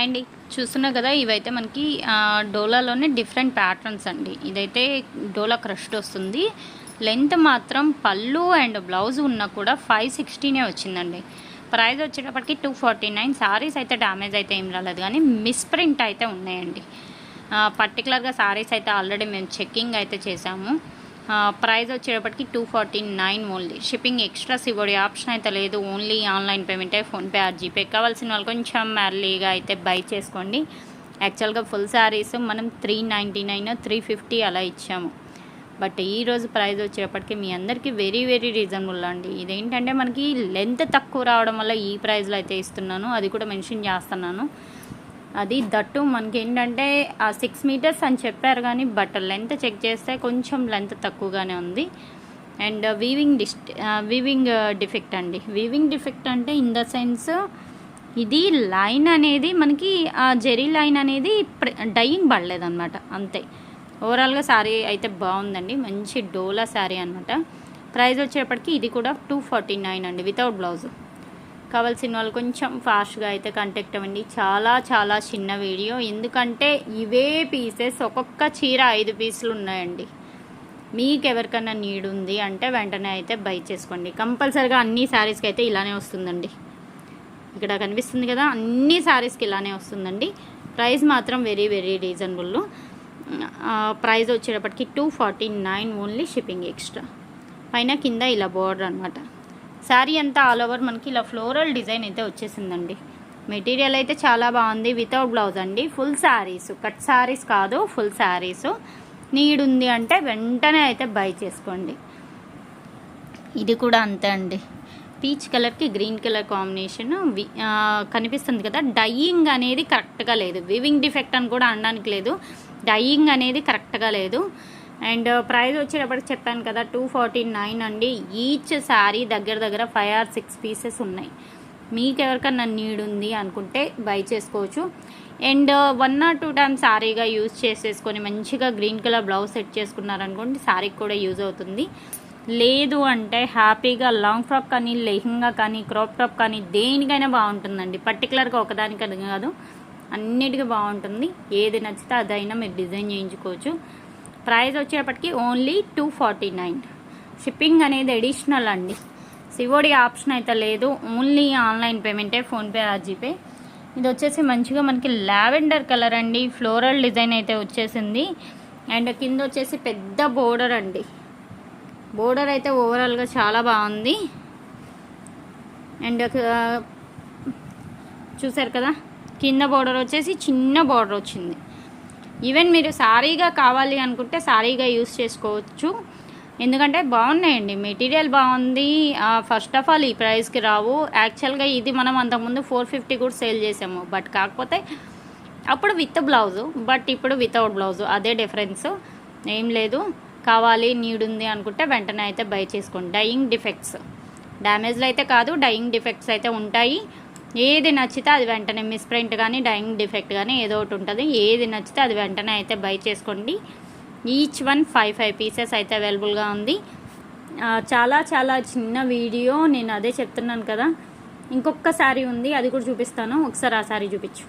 And. చూస్తున్నావు కదా ఇవైతే మనకి డోలాలోనే డిఫరెంట్ ప్యాటర్న్స్ అండి. ఇదైతే డోలా క్రష్డ్ వస్తుంది. లెంత్ మాత్రం పళ్ళు అండ్ బ్లౌజ్ ఉన్నా కూడా ఫైవ్ సిక్స్టీనే వచ్చిందండి. ప్రైస్ వచ్చేటప్పటికి టూ ఫార్టీ నైన్. సారీస్ అయితే డ్యామేజ్ అయితే ఏం రాలేదు కానీ మిస్ప్రింట్ అయితే ఉన్నాయండి. పర్టికులర్గా సారీస్ అయితే ఆల్రెడీ మేము చెక్కింగ్ అయితే చేసాము. ప్రైస్ వచ్చేటప్పటికి two forty nine only. Shipping extra ఇవ్వడే option అయితే లేదు. ఓన్లీ ఆన్లైన్ పేమెంటే ఫోన్పే ఆర్ జీపే కావాల్సిన వాళ్ళు కొంచెం ఎర్లీగా అయితే బై చేసుకోండి. యాక్చువల్గా ఫుల్ శారీస్ మనం three ninety nine three fifty అలా ఇచ్చాము. బట్ ఈరోజు ప్రైస్ వచ్చేటప్పటికి మీ అందరికీ వెరీ వెరీ రీజనబుల్ అండి. ఇదేంటంటే మనకి లెంత్ తక్కువ రావడం వల్ల ఈ ప్రైస్లో అయితే ఇస్తున్నాను. అది కూడా మెన్షన్ చేస్తున్నాను. అది దట్టు మనకి ఏంటంటే ఆ సిక్స్ మీటర్స్ అని చెప్పారు కానీ బట్ లెంత్ చెక్ చేస్తే కొంచెం లెంత్ తక్కువగానే ఉంది. అండ్ వీవింగ్ డిస్ట్ వీవింగ్ డిఫెక్ట్ అండి. వీవింగ్ డిఫెక్ట్ అంటే ఇన్ ద సెన్స్ ఇది లైన్ అనేది మనకి ఆ జెరీ లైన్ అనేది డైయింగ్ పడలేదన్నమాట. అంతే. ఓవరాల్గా శారీ అయితే బాగుందండి. మంచి డోలా శారీ అనమాట ప్రైస్ వచ్చేప్పటికి ఇది కూడా టూ ఫార్టీ నైన్ అండి వితౌట్ బ్లౌజ్ కావాల్సిన వాళ్ళు కొంచెం ఫాస్ట్గా అయితే కంటెక్ట్ అవ్వండి. చాలా చాలా చిన్న వీడియో. ఎందుకంటే ఇవే పీసెస్ ఒక్కొక్క చీర ఐదు పీసులు ఉన్నాయండి. మీకు ఎవరికైనా నీడ్ ఉంది అంటే వెంటనే అయితే బై చేసుకోండి. కంపల్సరిగా అన్ని శారీస్కి అయితే ఇలానే వస్తుందండి. ఇక్కడ కనిపిస్తుంది కదా అన్ని శారీస్కి ఇలానే వస్తుందండి. ప్రైస్ మాత్రం వెరీ వెరీ రీజనబుల్ ప్రైస్ వచ్చేటప్పటికి two forty nine only shipping extra పైన కింద ఇలా బోర్డర్ అనమాట శారీ అంతా ఆల్ ఓవర్ మనకి ఇలా ఫ్లోరల్ డిజైన్ అయితే వచ్చేసిందండి. మెటీరియల్ అయితే చాలా బాగుంది. వితౌట్ బ్లౌజ్ అండి. ఫుల్ శారీస్. కట్ శారీస్ కాదు ఫుల్ శారీస్. నీడ్ ఉంది అంటే వెంటనే అయితే బై చేసుకోండి. ఇది కూడా అంతే అండి. పీచ్ కలర్కి గ్రీన్ కలర్ కాంబినేషన్. వి కనిపిస్తుంది కదా డయ్యింగ్ అనేది కరెక్ట్గా లేదు. వివింగ్ డిఫెక్ట్ అని కూడా అనడానికి లేదు. డయ్యింగ్ అనేది కరెక్ట్గా లేదు. అండ్ ప్రైస్ వచ్చేటప్పటికి చెప్పాను కదా టూ ఫార్టీ నైన్ అండి. ఈచ్ శారీ దగ్గర దగ్గర ఫైవ్ ఆర్ సిక్స్ పీసెస్ ఉన్నాయి. మీకు ఎవరికన్నా నీడ్ ఉంది అనుకుంటే బై చేసుకోవచ్చు. And one or two times శారీగా use చేసేసుకొని మంచిగా గ్రీన్ కలర్ బ్లౌజ్ సెట్ చేసుకున్నారనుకోండి శారీకి కూడా యూజ్ అవుతుంది. లేదు అంటే హ్యాపీగా లాంగ్ ఫ్రాక్ కానీ లెహంగా కానీ క్రాప్ టాప్ కానీ దేనికైనా బాగుంటుందండి. పర్టికులర్గా ఒకదానికని కాదు అన్నిటికీ బాగుంటుంది. ఏది నచ్చితే అదైనా మీరు డిజైన్ చేయించుకోవచ్చు. ప్రైస్ వచ్చేటప్పటికి only two forty nine. Shipping అనేది అడిషనల్ అండి. సివోడి ఆప్షన్ అయితే లేదు. ఓన్లీ ఆన్లైన్ పేమెంటే ఫోన్పే ఆ జీపే ఇది వచ్చేసి మంచిగా మనకి లావెండర్ కలర్ అండి. ఫ్లోరల్ డిజైన్ అయితే వచ్చేసింది. అండ్ కింద వచ్చేసి పెద్ద బోర్డర్ అండి. బోర్డర్ అయితే ఓవరాల్గా చాలా బాగుంది. అండ్ చూసారు కదా? కింద బోర్డర్ వచ్చేసి చిన్న బోర్డర్ వచ్చింది. ఈవెన్ మీరు సారీగా కావాలి అనుకుంటే సారీగా యూస్ చేసుకోవచ్చు. ఎందుకంటే బాగున్నాయండి. మెటీరియల్ బాగుంది. ఫస్ట్ ఆఫ్ ఆల్ ఈ ప్రైస్కి రావు. యాక్చువల్గా ఇది మనం అంతకుముందు ఫోర్ ఫిఫ్టీ కూడా సేల్ చేసాము. బట్ కాకపోతే అప్పుడు విత్ బ్లౌజు బట్ ఇప్పుడు వితౌట్ బ్లౌజు అదే డిఫరెన్స్ ఏం లేదు. కావాలి నీడ్ ఉంది అనుకుంటే వెంటనే అయితే బై చేసుకోండి. డయింగ్ డిఫెక్ట్స్ డ్యామేజ్లు అయితే కాదు డయింగ్ డిఫెక్ట్స్ అయితే ఉంటాయి. ఏది నచ్చితే అది వెంటనే మిస్ప్రింట్ కానీ డయింగ్ డిఫెక్ట్ కానీ ఏదో ఒకటి ఉంటుంది. ఏది నచ్చితే అది వెంటనే అయితే బై చేసుకోండి. Each one five five pieces అయితే అవైలబుల్గా ఉంది. చాలా చాలా చిన్న వీడియో నేను అదే చెప్తున్నాను కదా. ఇంకొక శారీ ఉంది అది కూడా చూపిస్తాను. ఒకసారి ఆ శారీ చూపించు.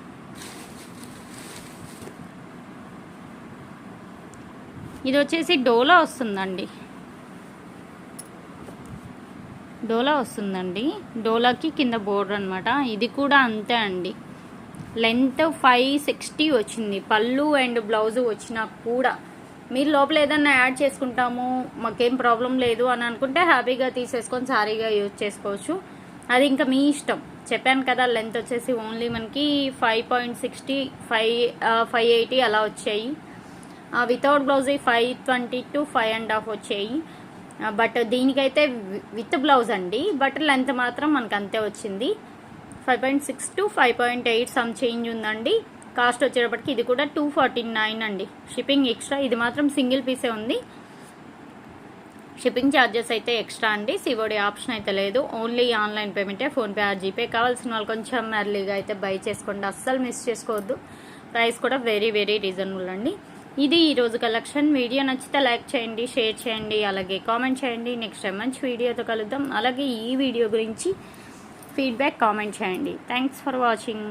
ఇది వచ్చేసి డోలా వస్తుందండి. డోలా వస్తుందండి. డోలాకి కింద బోర్డర్ అనమాట ఇది కూడా అంతే అండి. లెంత్ ఫైవ్ సిక్స్టీ వచ్చింది. పళ్ళు అండ్ బ్లౌజ్ వచ్చినా కూడా. మీరు లోపల ఏదన్నా యాడ్ చేసుకుంటాము మాకేం ప్రాబ్లం లేదు అని అనుకుంటే హ్యాపీగా తీసేసుకొని సారీగా యూజ్ చేసుకోవచ్చు. అది ఇంకా మీ ఇష్టం. చెప్పాను కదా లెంత్ వచ్చేసి ఓన్లీ మనకి five point sixty five five eighty అలా వచ్చాయి. Without blouse five twenty to five and half వచ్చాయి. బట్ దీనికైతే విత్ బ్లౌజ్ అండి. బట్ లెంత్ మాత్రం మనకు అంతే వచ్చింది. Five point six to five point eight some change ఉందండి. కాస్ట్ వచ్చేటప్పటికి ఇది కూడా టూ ఫార్టీ నైన్ అండి. షిప్పింగ్ ఎక్స్ట్రా ఇది మాత్రం సింగిల్ పీసే ఉంది. షిప్పింగ్ ఛార్జెస్ అయితే ఎక్స్ట్రా అండి. సివోడి ఆప్షన్ అయితే లేదు. ఓన్లీ ఆన్లైన్ పేమెంటే ఫోన్పే ఆర్ జీపే కావాల్సిన వాళ్ళు కొంచెం ఎర్లీగా అయితే బై చేసుకోండి. అస్సలు మిస్ చేసుకోవద్దు. ప్రైస్ కూడా వెరీ వెరీ రీజనబుల్ అండి. ఇది ఈరోజు కలెక్షన్ వీడియో నచ్చితే లైక్ చేయండి షేర్ చేయండి అలాగే కామెంట్ చేయండి. నెక్స్ట్ టైం మంచి వీడియోతో కలుద్దాం. అలాగే ఈ వీడియో గురించి ఫీడ్బ్యాక్ కామెంట్ చేయండి. Thanks for watching.